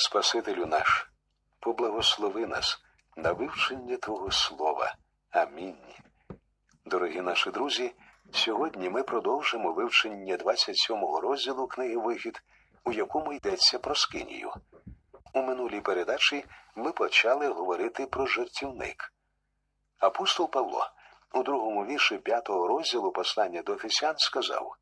Спасителю наш, поблагослови нас на вивчення Твого Слова. Амінь. Дорогі наші друзі, сьогодні ми продовжимо вивчення 27-го розділу книги Вихід, у якому йдеться про скинію. У минулій передачі ми почали говорити про жертівник. Апостол Павло у другому вірші п'ятого розділу послання до Ефесян сказав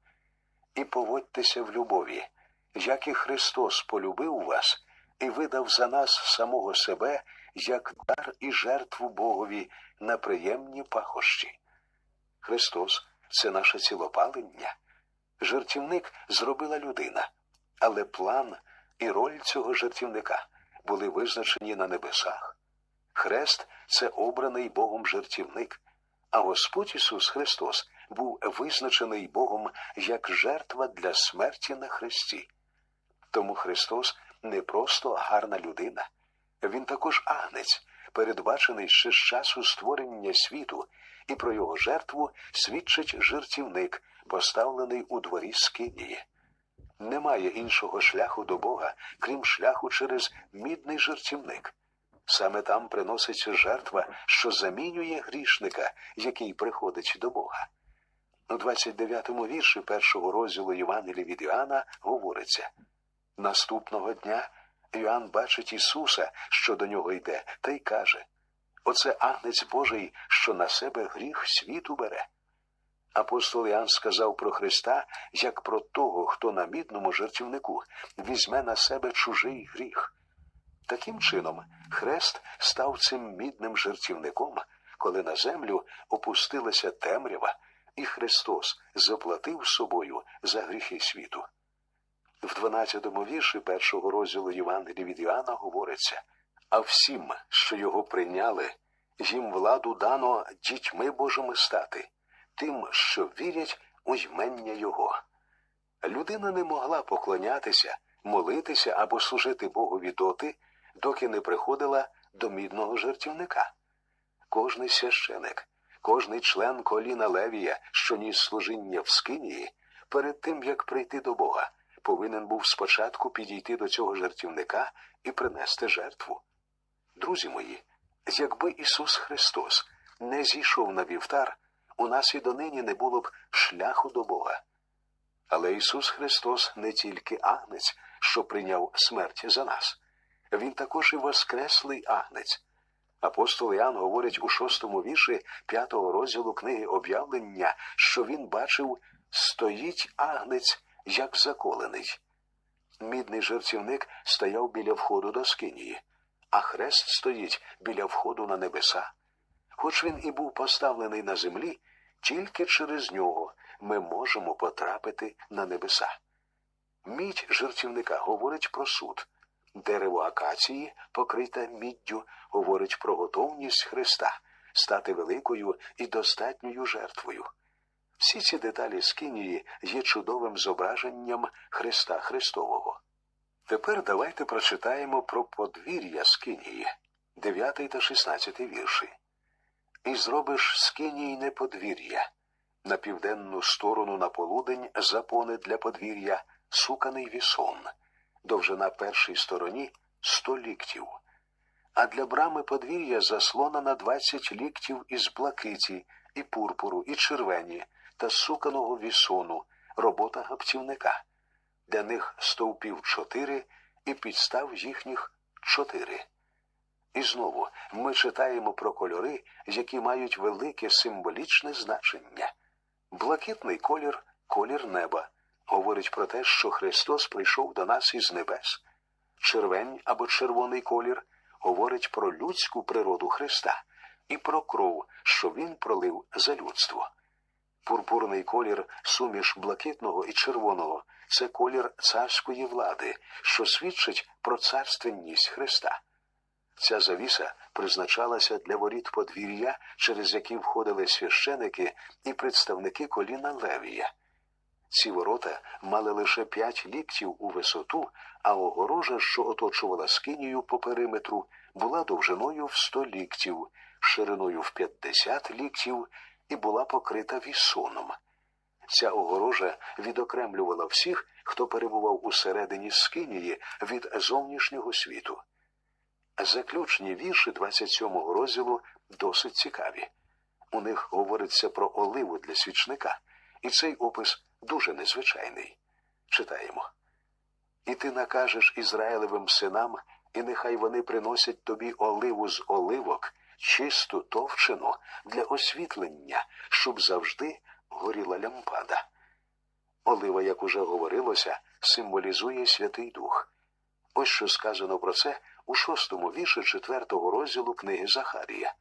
І поводьтеся в любові, як і Христос полюбив вас і видав за нас самого себе як дар і жертву Богові на приємні пахощі. Христос це наше цілопалення. Жертівник зробила людина, але план і роль цього жертівника були визначені на небесах. Хрест це обраний Богом жертівник, а Господь Ісус Христос був визначений Богом як жертва для смерті на хресті. Тому Христос не просто гарна людина, Він також агнець, передбачений ще з часу створення світу, і про його жертву свідчить жертівник, поставлений у дворі Скинії. Немає іншого шляху до Бога, крім шляху через мідний жертівник. Саме там приноситься жертва, що замінює грішника, який приходить до Бога. У 29-му вірші першого розділу Євангелія від Іоанна говориться Наступного дня Іоанн бачить Ісуса, що до нього йде, та й каже Оце агнець Божий, що на себе гріх світу бере. Апостол Іоанн сказав про Христа як про того, хто на мідному жертівнику візьме на себе чужий гріх. Таким чином, хрест став цим мідним жертівником, коли на землю опустилася темрява, і Христос заплатив собою за гріхи світу. В 12-му вірші першого розділу Євангелія від Іоанна говориться а всім, що його прийняли, їм владу дано дітьми Божими стати, тим, що вірять у ймення Його. Людина не могла поклонятися, молитися або служити Богові доти, доки не приходила до мідного жертівника. Кожний священик, кожний член коліна Левія, що ніс служіння в Скинії, перед тим як прийти до Бога, повинен був спочатку підійти до цього жертівника і принести жертву. Друзі мої, якби Ісус Христос не зійшов на вівтар, у нас і донині не було б шляху до Бога. Але Ісус Христос не тільки агнець, що прийняв смерть за нас, Він також і воскреслий агнець. Апостол Іоанн говорить у шостому вірші п'ятого розділу книги об'явлення, що він бачив стоїть агнець, як заколений. Мідний жертівник стояв біля входу до скинії, а хрест стоїть біля входу на небеса. Хоч він і був поставлений на землі, тільки через нього ми можемо потрапити на небеса. Мідь жертівника говорить про суд. Дерево акації, покрите міддю, говорить про готовність Христа стати великою і достатньою жертвою. Всі ці деталі Скинії є чудовим зображенням Христа Христового. Тепер давайте прочитаємо про подвір'я Скинії, 9 та 16 вірші. І зробиш Скинійне подвір'я, на південну сторону на полудень запони для подвір'я, суканий вісон, довжина першій стороні сто ліктів, а для брами подвір'я заслона на двадцять ліктів із блакиті, і пурпуру, і червені та суканого вісону, робота гаптівника. Для них стовпів чотири і підстав їхніх чотири. І знову ми читаємо про кольори, які мають велике символічне значення. Блакитний колір колір неба, говорить про те, що Христос прийшов до нас із небес. Червень або червоний колір говорить про людську природу Христа і про кров, що Він пролив за людство. Пурпурний колір, суміш блакитного і червоного це колір царської влади, що свідчить про царственність Христа. Ця завіса призначалася для воріт подвір'я, через які входили священики і представники коліна Левія. Ці ворота мали лише п'ять ліктів у висоту, а огорожа, що оточувала скинію по периметру, була довжиною в сто ліктів, шириною в п'ятдесят ліктів і була покрита вісоном. Ця огорожа відокремлювала всіх, хто перебував усередині Скинії від зовнішнього світу. Заключні вірші 27-го розділу досить цікаві. У них говориться про оливу для свічника, і цей опис дуже незвичайний. Читаємо. І ти накажеш Ізраїлевим синам, і нехай вони приносять тобі оливу з оливок, чисту товчену для освітлення, щоб завжди горіла лямпада. Олива, як уже говорилося, символізує Святий Дух. Ось що сказано про це у шостому вірші четвертого розділу книги Захарія.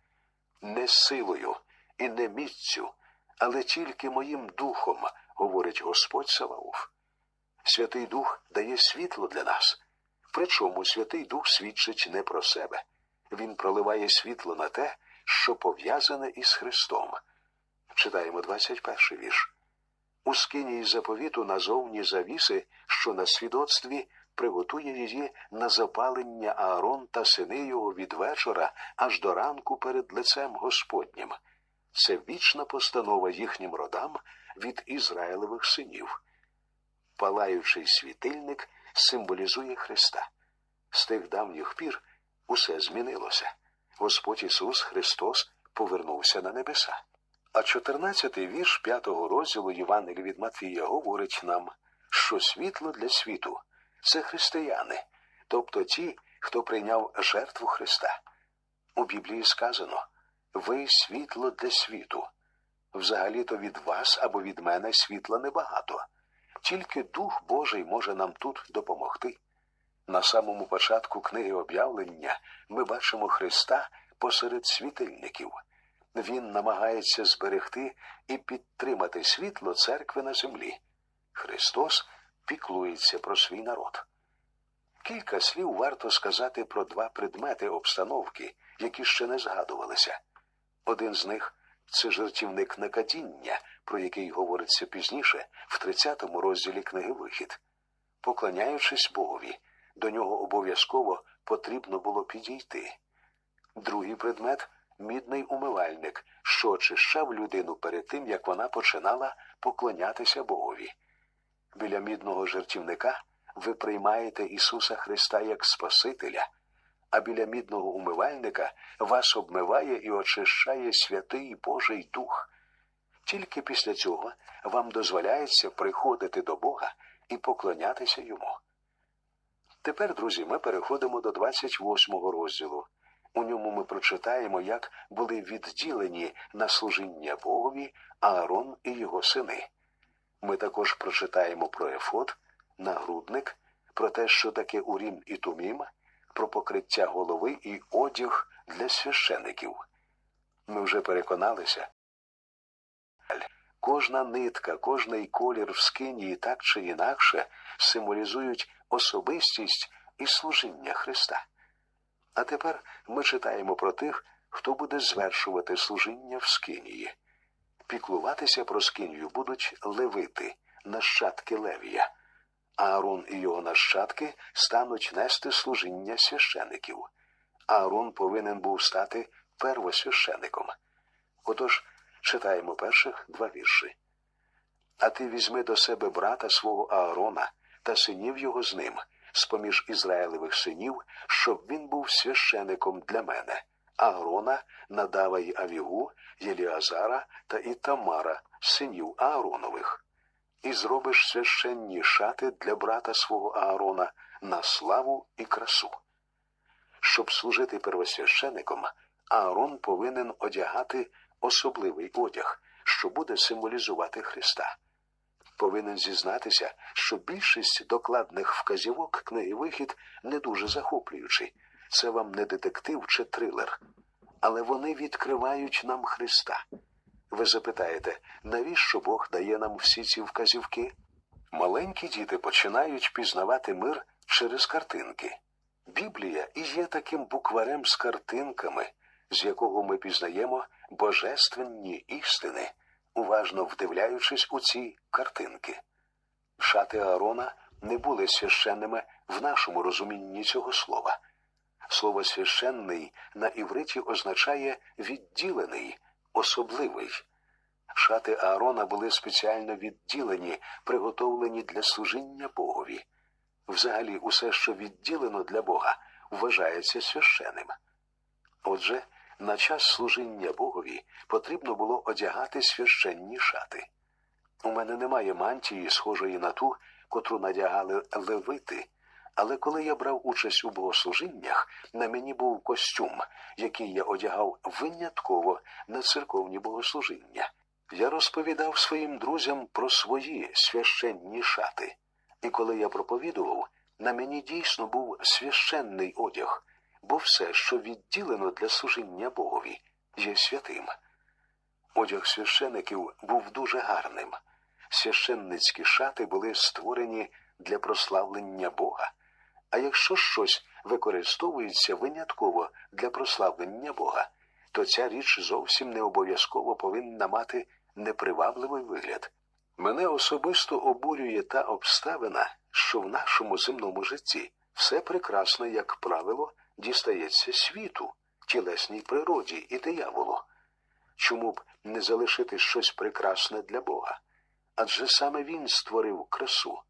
Не силою і не міццю, але тільки моїм духом, говорить Господь Саваоф. Святий Дух дає світло для нас. Причому Святий Дух свідчить не про себе. Він проливає світло на те, що пов'язане із Христом. Читаємо 21 вірш. У скинії заповіту назовні завіси, що на свідоцтві приготує її на запалення Аарон та сини його від вечора аж до ранку перед лицем Господнім. Це вічна постанова їхнім родам від Ізраїлевих синів. Палаючий світильник символізує Христа. З тих давніх пір усе змінилося. Господь Ісус Христос повернувся на небеса. А 14-й вірш п'ятого розділу Євангелія від Матвія говорить нам, що світло для світу це християни, тобто ті, хто прийняв жертву Христа. У Біблії сказано ви світло для світу. Взагалі-то від вас або від мене світла небагато. Тільки Дух Божий може нам тут допомогти. На самому початку книги об'явлення ми бачимо Христа посеред світильників. Він намагається зберегти і підтримати світло церкви на землі. Христос піклується про свій народ. Кілька слів варто сказати про два предмети обстановки, які ще не згадувалися. Один з них це жертівник накадіння, про який говориться пізніше в 30-му розділі книги Вихід. Поклоняючись Богові, до нього обов'язково потрібно було підійти. Другий предмет мідний умивальник, що очищав людину перед тим, як вона починала поклонятися Богові. Біля мідного жертівника ви приймаєте Ісуса Христа як Спасителя, а біля мідного умивальника вас обмиває і очищає святий Божий Дух. Тільки після цього вам дозволяється приходити до Бога і поклонятися йому. Тепер, друзі, ми переходимо до 28-го розділу. У ньому ми прочитаємо, як були відділені на служіння Богові Аарон і його сини. Ми також прочитаємо про ефот, нагрудник, про те, що таке урім і тумім, про покриття голови і одяг для священиків. Ми вже переконалися. Кожна нитка, кожний колір в скинії так чи інакше символізують особистість і служіння Христа. А тепер ми читаємо про тих, хто буде звершувати служіння в скинії. Піклуватися про скинію будуть левити, нащадки Левія. Аарон і його нащадки стануть нести служіння священиків. Аарон повинен був стати первосвящеником. Отож, читаємо перших два вірші. А ти візьми до себе брата свого Аарона та синів його з ним, з поміж Ізраїлевих синів, щоб він був священиком для мене, Аарона, Надава й Авігу, Єліазара та Ітамара, синів Ааронових. І зробиш священні шати для брата свого Аарона на славу і красу. Щоб служити первосвящеником, Аарон повинен одягати особливий одяг, що буде символізувати Христа. Повинен зізнатися, що більшість докладних вказівок книги Вихід не дуже захоплюючі. Це вам не детектив чи трилер. Але вони відкривають нам Христа. Ви запитаєте, навіщо Бог дає нам всі ці вказівки? Маленькі діти починають пізнавати мир через картинки. Біблія і є таким букварем з картинками, з якого ми пізнаємо божественні істини, уважно вдивляючись у ці картинки. Шати Аарона не були священними в нашому розумінні цього слова. Слово священний на івриті означає відділений, особливий. Шати Аарона були спеціально відділені, приготовлені для служіння Богові. Взагалі, усе, що відділено для Бога, вважається священним. Отже, на час служіння Богові потрібно було одягати священні шати. У мене немає мантії, схожої на ту, котру надягали левити, але коли я брав участь у богослужіннях, на мені був костюм, який я одягав винятково на церковні богослужіння. Я розповідав своїм друзям про свої священні шати, і коли я проповідував, на мені дійсно був священний одяг, бо все, що відділено для служіння Богові, є святим. Одяг священиків був дуже гарним. Священницькі шати були створені для прославлення Бога. А якщо щось використовується винятково для прославлення Бога, то ця річ зовсім не обов'язково повинна мати непривабливий вигляд. Мене особисто обурює та обставина, що в нашому земному житті все прекрасне, як правило, дістається світу, тілесній природі і дияволу. Чому б не залишити щось прекрасне для Бога? Адже саме Він створив красу.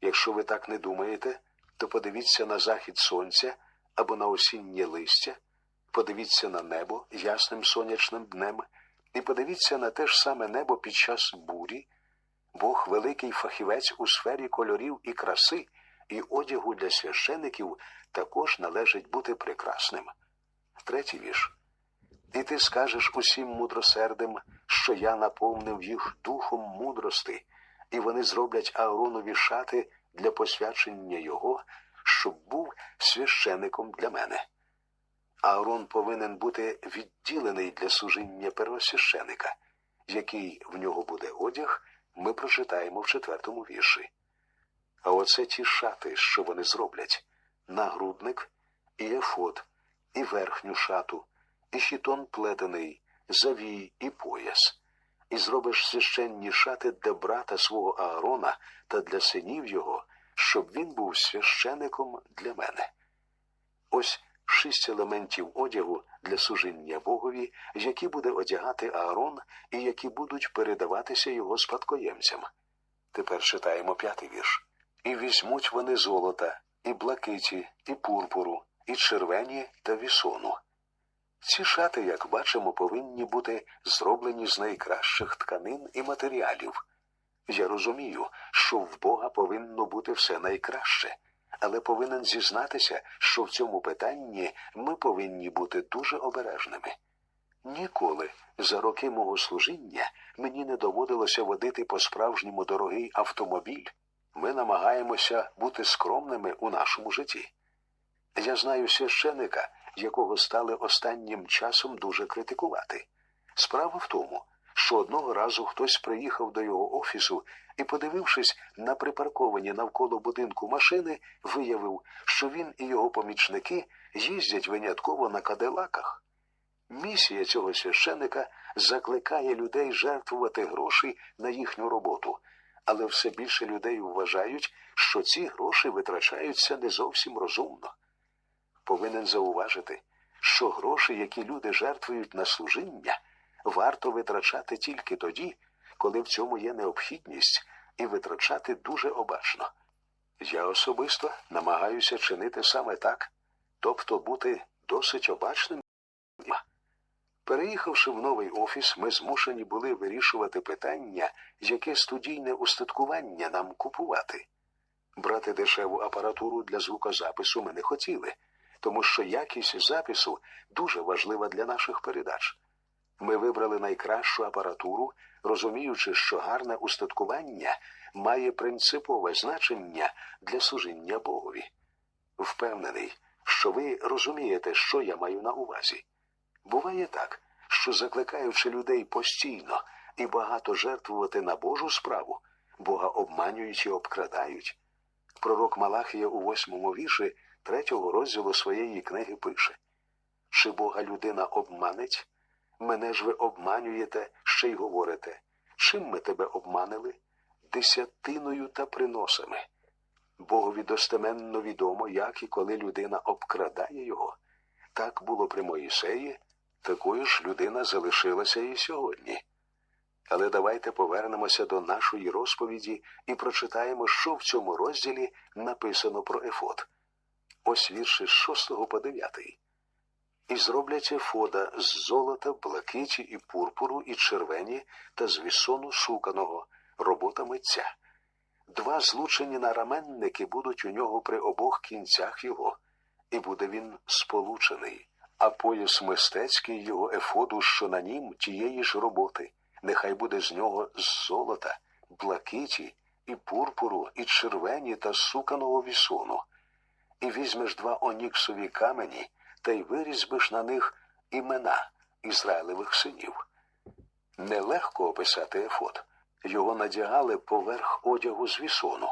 Якщо ви так не думаєте, то подивіться на захід сонця або на осіннє листя, подивіться на небо ясним сонячним днем, і подивіться на те ж саме небо під час бурі. Бог великий фахівець у сфері кольорів і краси, і одягу для священиків також належить бути прекрасним. Третій вірш. І ти скажеш усім мудросердим, що я наповнив їх духом мудрости, і вони зроблять Ааронові шати для посвячення його, щоб був священиком для мене. Аарон повинен бути відділений для служіння первосвященика, який в нього буде одяг, ми прочитаємо в четвертому вірші. А оце ті шати, що вони зроблять нагрудник, і ефод, і верхню шату, і хітон плетений, завій і пояс, і зробиш священні шати для брата свого Аарона та для синів його, щоб він був священиком для мене. Ось шість елементів одягу для служіння Богові, які буде одягати Аарон і які будуть передаватися його спадкоємцям. Тепер читаємо п'ятий вірш. І візьмуть вони золота, і блакиті, і пурпуру, і червені та вісону. Ці шати, як бачимо, повинні бути зроблені з найкращих тканин і матеріалів. Я розумію, що в Бога повинно бути все найкраще, але повинен зізнатися, що в цьому питанні ми повинні бути дуже обережними. Ніколи за роки мого служіння мені не доводилося водити по справжньому дорогий автомобіль. Ми намагаємося бути скромними у нашому житті. Я знаю священика, якого стали останнім часом дуже критикувати. Справа в тому, що одного разу хтось приїхав до його офісу і, подивившись на припарковані навколо будинку машини, виявив, що він і його помічники їздять винятково на кадилаках. Місія цього священика закликає людей жертвувати гроші на їхню роботу, але все більше людей вважають, що ці гроші витрачаються не зовсім розумно. Повинен зауважити, що гроші, які люди жертвують на служіння, варто витрачати тільки тоді, коли в цьому є необхідність, і витрачати дуже обачно. Я особисто намагаюся чинити саме так, тобто бути досить обачним. Переїхавши в новий офіс, ми змушені були вирішувати питання, яке студійне устаткування нам купувати. Брати дешеву апаратуру для звукозапису ми не хотіли, тому що якість запису дуже важлива для наших передач. Ми вибрали найкращу апаратуру, розуміючи, що гарне устаткування має принципове значення для служіння Богові. Впевнений, що ви розумієте, що я маю на увазі. Буває так, що закликаючи людей постійно і багато жертвувати на Божу справу, Бога обманюють і обкрадають. Пророк Малахія у восьмому вірші третього розділу своєї книги пише Чи Бога людина обманить? Мене ж ви обманюєте, ще й говорите. Чим ми тебе обманили? Десятиною та приносами. Богові достеменно відомо, як і коли людина обкрадає його. Так було при Моїсеї, такою ж людина залишилася і сьогодні. Але давайте повернемося до нашої розповіді і прочитаємо, що в цьому розділі написано про Ефод. Ось вірші з 6 по 9. І зроблять ефода з золота, блакиті і пурпуру, і червені та з вісону шуканого, робота митця. Два злучені нараменники будуть у нього при обох кінцях його, і буде він сполучений, а пояс мистецький його ефоду, що на нім тієї ж роботи, нехай буде з нього золота, блакиті, і пурпуру, і червені та суканого вісону. І візьмеш два оніксові камені та й вирізьбиш на них імена Ізраїлевих синів. Нелегко описати ефод. Його надягали поверх одягу з вісону.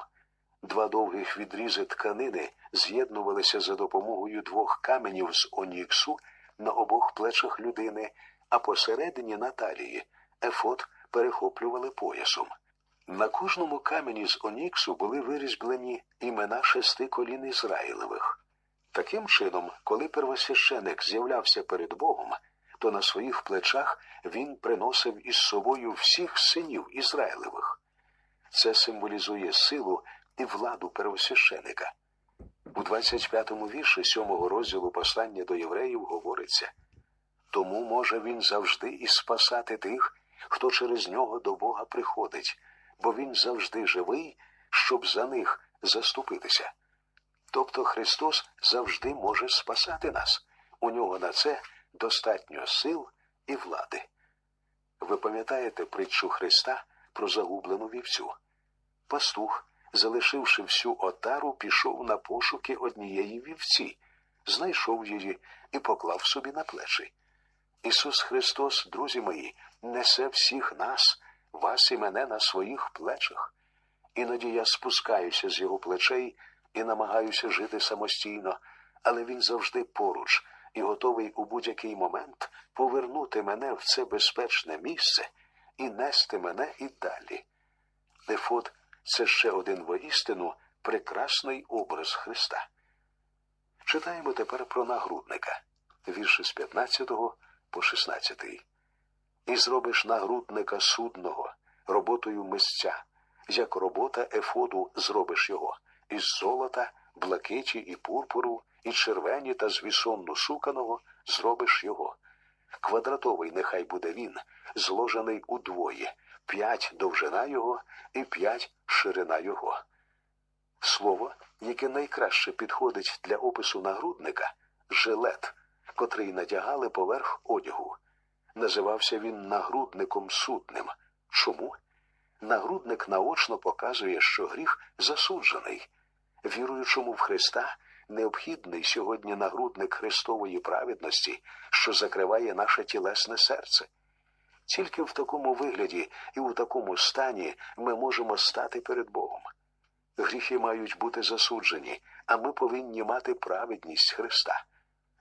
Два довгих відрізи тканини з'єднувалися за допомогою двох каменів з оніксу на обох плечах людини, а посередині на талії ефод перехоплювали поясом. На кожному камені з оніксу були вирізблені імена шести колін Ізраїлевих. Таким чином, коли первосвященик з'являвся перед Богом, то на своїх плечах він приносив із собою всіх синів Ізраїлевих. Це символізує силу і владу первосвященика. У 25-му вірші 7-го розділу послання до євреїв говориться тому може він завжди і спасати тих, хто через нього до Бога приходить, бо він завжди живий, щоб за них заступитися. Тобто Христос завжди може спасати нас. У нього на це достатньо сил і влади. Ви пам'ятаєте притчу Христа про загублену вівцю? Пастух, залишивши всю отару, пішов на пошуки однієї вівці, знайшов її і поклав собі на плечі. Ісус Христос, друзі мої, несе всіх нас, вас і мене на своїх плечах. Іноді я спускаюся з його плечей і намагаюся жити самостійно, але він завжди поруч і готовий у будь-який момент повернути мене в це безпечне місце і нести мене і далі. Ефот це ще один воістину прекрасний образ Христа. Читаємо тепер про нагрудника, вірші з 15 по 16. І зробиш нагрудника судного роботою мисця, як робота ефоду зробиш його, із золота, блакиті і пурпуру, і червені та з вісонну шуканого зробиш його. Квадратовий нехай буде він, зложений удвоє, п'ять довжина його і п'ять ширина його. Слово, яке найкраще підходить для опису нагрудника жилет, котрий надягали поверх одягу. Називався він нагрудником судним. Чому? Нагрудник наочно показує, що гріх засуджений. Віруючому в Христа необхідний сьогодні нагрудник Христової праведності, що закриває наше тілесне серце. Тільки в такому вигляді і у такому стані ми можемо стати перед Богом. Гріхи мають бути засуджені, а ми повинні мати праведність Христа.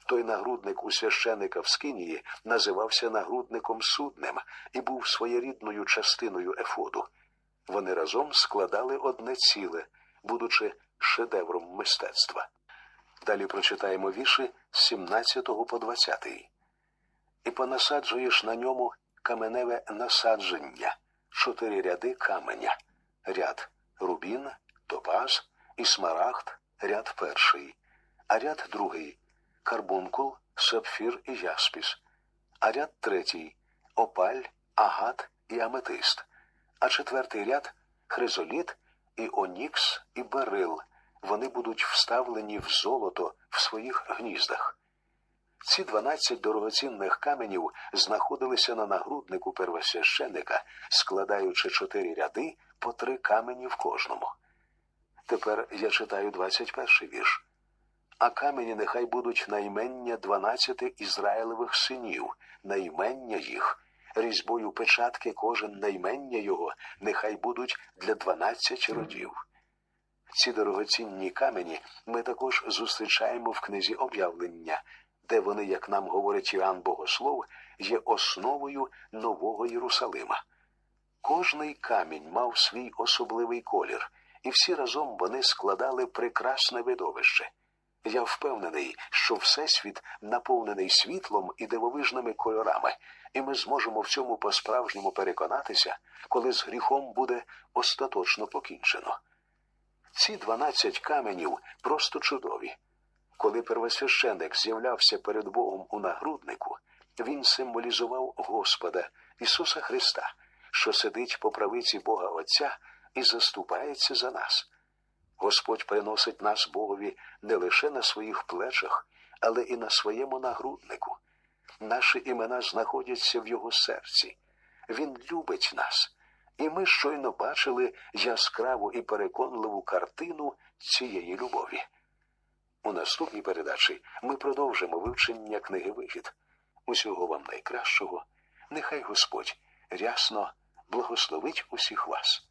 Той нагрудник у священика в Скинії називався нагрудником судним і був своєрідною частиною ефоду. Вони разом складали одне ціле, будучи шедевром мистецтва. Далі прочитаємо вірші з 17 по 20. І понасаджуєш на ньому каменеве насадження, чотири ряди каменя, ряд рубін, топаз і смарагд, ряд перший, а ряд другий карбункул, сапфір і яспіс, а ряд третій опаль, агат і аметист, а четвертий ряд хризоліт і онікс і берил. Вони будуть вставлені в золото в своїх гніздах. Ці дванадцять дорогоцінних каменів знаходилися на нагруднику первосвященика, складаючи чотири ряди по три камені в кожному. Тепер я читаю двадцять перший вірш. А камені нехай будуть наймення дванадцяти Ізраїлевих синів, наймення їх, різьбою печатки кожен наймення його, нехай будуть для дванадцяти родів. Ці дорогоцінні камені ми також зустрічаємо в книзі об'явлення, де вони, як нам говорить Іоанн Богослов, є основою Нового Єрусалима. Кожний камінь мав свій особливий колір, і всі разом вони складали прекрасне видовище. Я впевнений, що Всесвіт наповнений світлом і дивовижними кольорами, і ми зможемо в цьому по-справжньому переконатися, коли з гріхом буде остаточно покінчено. Ці дванадцять каменів просто чудові. Коли первосвященик з'являвся перед Богом у нагруднику, він символізував Господа Ісуса Христа, що сидить по правиці Бога Отця і заступається за нас. Господь приносить нас Богові не лише на своїх плечах, але і на своєму нагруднику. Наші імена знаходяться в Його серці. Він любить нас, і ми щойно бачили яскраву і переконливу картину цієї любові. У наступній передачі ми продовжимо вивчення книги Вихід. Усього вам найкращого. Нехай Господь рясно благословить усіх вас.